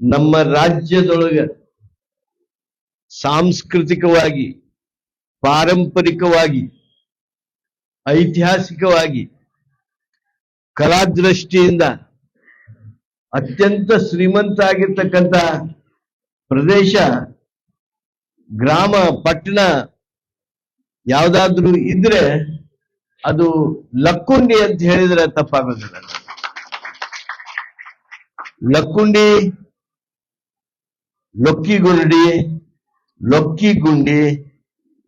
ನಮ್ಮ ರಾಜ್ಯದೊಳಗ ಸಾಂಸ್ಕೃತಿಕವಾಗಿ, ಪಾರಂಪರಿಕವಾಗಿ, ಐತಿಹಾಸಿಕವಾಗಿ, ಕಲಾದೃಷ್ಟಿಯಿಂದ ಅತ್ಯಂತ ಶ್ರೀಮಂತ ಆಗಿರ್ತಕ್ಕಂಥ ಪ್ರದೇಶ, ಗ್ರಾಮ, ಪಟ್ಟಣ ಯಾವುದಾದ್ರೂ ಇದ್ರೆ ಅದು ಲಕ್ಕುಂಡಿ ಅಂತ ಹೇಳಿದ್ರೆ ತಪ್ಪಾಗೋದಿಲ್ಲ. ಲಕ್ಕುಂಡಿ ಲೊಕ್ಕಿಗುಂಡಿ ಲೊಕ್ಕಿಗುಂಡಿ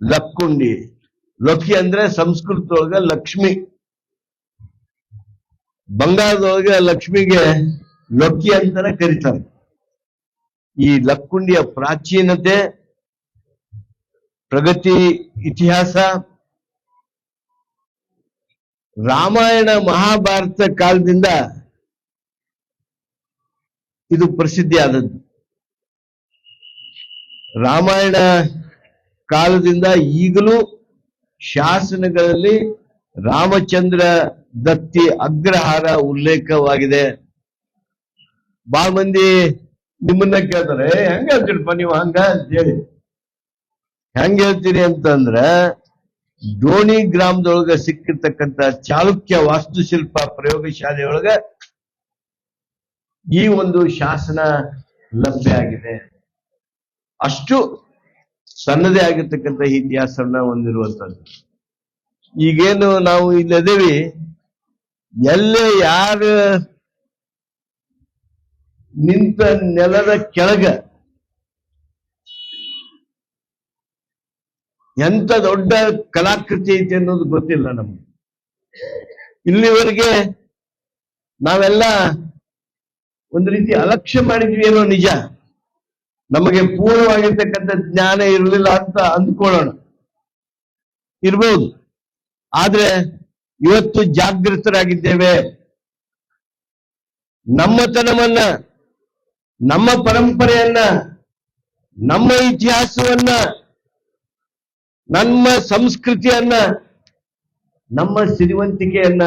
ಲಕ್ಕುಂಡಿ. ಲೊಕ್ಕಿ ಅಂದ್ರೆ ಸಂಸ್ಕೃತದೊಳಗ ಲಕ್ಷ್ಮಿ. ಬಂಗಾಳದೊಳಗ ಲಕ್ಷ್ಮಿಗೆ ಲೊಕ್ಕಿ ಅಂತಾನೆ ಕರೀತಾರೆ. ಈ ಲಕ್ಕುಂಡಿಯ ಪ್ರಾಚೀನತೆ, ಪ್ರಗತಿ, ಇತಿಹಾಸ, ರಾಮಾಯಣ ಮಹಾಭಾರತ ಕಾಲದಿಂದ ಇದು ಪ್ರಸಿದ್ಧಿ ಆದದ್ದು ರಾಮಾಯಣ ಕಾಲದಿಂದ ಈಗಲೂ ಶಾಸನಗಳಲ್ಲಿ ರಾಮಚಂದ್ರ ದತ್ತಿ ಅಗ್ರಹಾರ ಉಲ್ಲೇಖವಾಗಿದೆ. ಬಹಳ ಮಂದಿ ನಿಮ್ಮನ್ನ ಕೇಳ್ತಾರೆ ಹೆಂಗ ಹೇಳ್ತೀರಪ್ಪ ನೀವು ಹಂಗ? ಅಂತೇಳಿ ಹೆಂಗ್ ಹೇಳ್ತೀರಿ ಅಂತಂದ್ರ, ದೋಣಿ ಗ್ರಾಮದೊಳಗ ಸಿಕ್ಕಿರ್ತಕ್ಕಂತ ಚಾಲುಕ್ಯ ವಾಸ್ತುಶಿಲ್ಪ ಪ್ರಯೋಗಶಾಲೆಯೊಳಗ ಈ ಒಂದು ಶಾಸನ ಲಭ್ಯ ಆಗಿದೆ. ಅಷ್ಟು ಸಣ್ಣದೇ ಆಗಿರ್ತಕ್ಕಂಥ ಇತಿಹಾಸವನ್ನ ಹೊಂದಿರುವಂತದ್ದು ಈಗೇನು ನಾವು ಇಲ್ಲದೇವಿ ಎಲ್ಲೇ ಯಾರು ನಿಂತ ನೆಲದ ಕೆಳಗ ಎಂತ ದೊಡ್ಡ ಕಲಾಕೃತಿ ಐತಿ ಅನ್ನೋದು ಗೊತ್ತಿಲ್ಲ ನಮ್ಗೆ. ಇಲ್ಲಿವರೆಗೆ ನಾವೆಲ್ಲ ಒಂದು ರೀತಿ ಅಲಕ್ಷ್ಯ ಮಾಡಿದ್ವಿ ಏನೋ ನಿಜ. ನಮಗೆ ಪೂರ್ಣವಾಗಿರ್ತಕ್ಕಂಥ ಜ್ಞಾನ ಇರಲಿಲ್ಲ ಅಂತ ಅಂದ್ಕೊಳ್ಳೋಣ. ಇರ್ಬೋದು. ಆದ್ರೆ ಇವತ್ತು ಜಾಗೃತರಾಗಿದ್ದೇವೆ. ನಮ್ಮತನವನ್ನ, ನಮ್ಮ ಪರಂಪರೆಯನ್ನ, ನಮ್ಮ ಇತಿಹಾಸವನ್ನ, ನಮ್ಮ ಸಂಸ್ಕೃತಿಯನ್ನ, ನಮ್ಮ ಸಿರಿವಂತಿಕೆಯನ್ನ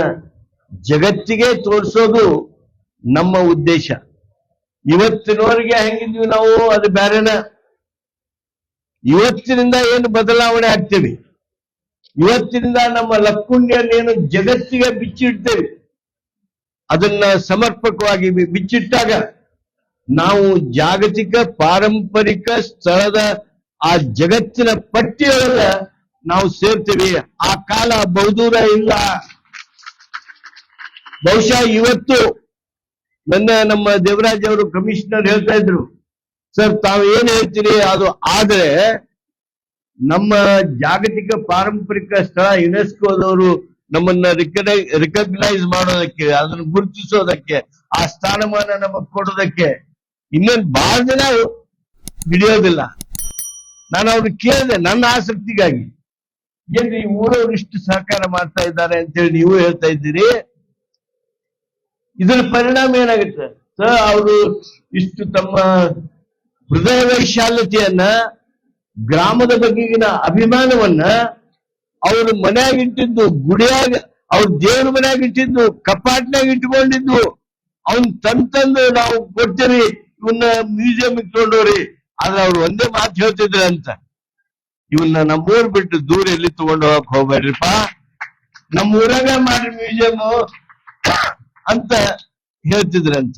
ಜಗತ್ತಿಗೆ ತೋರಿಸೋದು ನಮ್ಮ ಉದ್ದೇಶ. ಇವತ್ತಿನವರೆಗೆ ಹೆಂಗಿದ್ವಿ ನಾವು? ಅದು ಬೇರೆನ ಇವತ್ತಿನಿಂದ ಏನು ಬದಲಾವಣೆ ಆಗ್ತೇವೆ? ಇವತ್ತಿನಿಂದ ನಮ್ಮ ಲಕ್ಕುಂಡಿಯನ್ನು ಏನು ಜಗತ್ತಿಗೆ ಬಿಚ್ಚಿಡ್ತೇವೆ? ಅದನ್ನ ಸಮರ್ಪಕವಾಗಿ ಬಿಚ್ಚಿಟ್ಟಾಗ ನಾವು ಜಾಗತಿಕ ಪಾರಂಪರಿಕ ಸ್ಥಳದ ಆ ಜಗತ್ತಿನ ಪಟ್ಟಿಯೊಳಗ ನಾವು ಸೇರ್ತೀವಿ. ಆ ಕಾಲ ಬಹುದೂರ ಇಲ್ಲ. ಬಹುಶಃ ಇವತ್ತು ನನ್ನ, ನಮ್ಮ ದೇವರಾಜ್ ಅವರು ಕಮಿಷನರ್ ಹೇಳ್ತಾ ಇದ್ರು. ಸರ್, ತಾವು ಏನ್ ಹೇಳ್ತೀರಿ? ಅದು ಆದ್ರೆ ನಮ್ಮ ಜಾಗತಿಕ ಪಾರಂಪರಿಕ ಸ್ಥಳ ಯುನೆಸ್ಕೋದವರು ನಮ್ಮನ್ನ ರಿಕಗ್ನೈಸ್ ಮಾಡೋದಕ್ಕೆ, ಅದನ್ನ ಗುರುತಿಸೋದಕ್ಕೆ, ಆ ಸ್ಥಾನಮಾನ ನಮಗ್ ಕೊಡೋದಕ್ಕೆ ಇನ್ನೊಂದು ಬಹಳ ಜನ ಬಿಡಿಯೋದಿಲ್ಲ ನಾನು ಅವ್ರು ಕೇಳಿದೆ, ನನ್ನ ಆಸಕ್ತಿಗಾಗಿ. ಏನ್ರಿ ಊರವ್ರು ಇಷ್ಟು ಸಹಕಾರ ಮಾಡ್ತಾ ಇದ್ದಾರೆ ಅಂತೇಳಿ ನೀವು ಹೇಳ್ತಾ ಇದ್ದೀರಿ? ಇದರ ಪರಿಣಾಮ ಏನಾಗುತ್ತೆ? ಸರ್, ಅವರು ಇಷ್ಟು ತಮ್ಮ ಹೃದಯ ವೈಶಾಲ್ಯತೆಯನ್ನ ಗ್ರಾಮದ ಬಗೆಗಿನ ಅಭಿಮಾನವನ್ನ ಅವರು ಮನ್ಯಾಗ ಇಟ್ಟಿದ್ದು, ಗುಡಿಯಾಗ, ಅವ್ರ ದೇವ್ರ ಮನ್ಯಾಗ ಇಟ್ಟಿದ್ದು ಕಪಾಟ್ನಾಗ ಇಟ್ಕೊಂಡಿದ್ದು, ಅವನ್ ತಂದ್ ತಂದು ನಾವು ಕೊಡ್ತೀರಿ ಇವನ್ನ ಮ್ಯೂಸಿಯಂ ಇಟ್ಕೊಂಡವ್ರಿ ಆದ್ರೆ ಅವ್ರು ಒಂದೇ ಮಾತು ಹೇಳ್ತಿದ್ರ ಅಂತ. ಇವನ್ನ ನಮ್ಮೂರ್ ಬಿಟ್ಟು ದೂರ ಎಲ್ಲಿ ತಗೊಂಡು ಹೋಗಕ್ ಹೋಗ್ಬೇಡ್ರಿಪ್ಪ? ನಮ್ಮೂರಾಗ ಮಾಡ್ರಿ ಮ್ಯೂಸಿಯಂ ಅಂತ ಹೇಳ್ತಿದ್ರಂತ.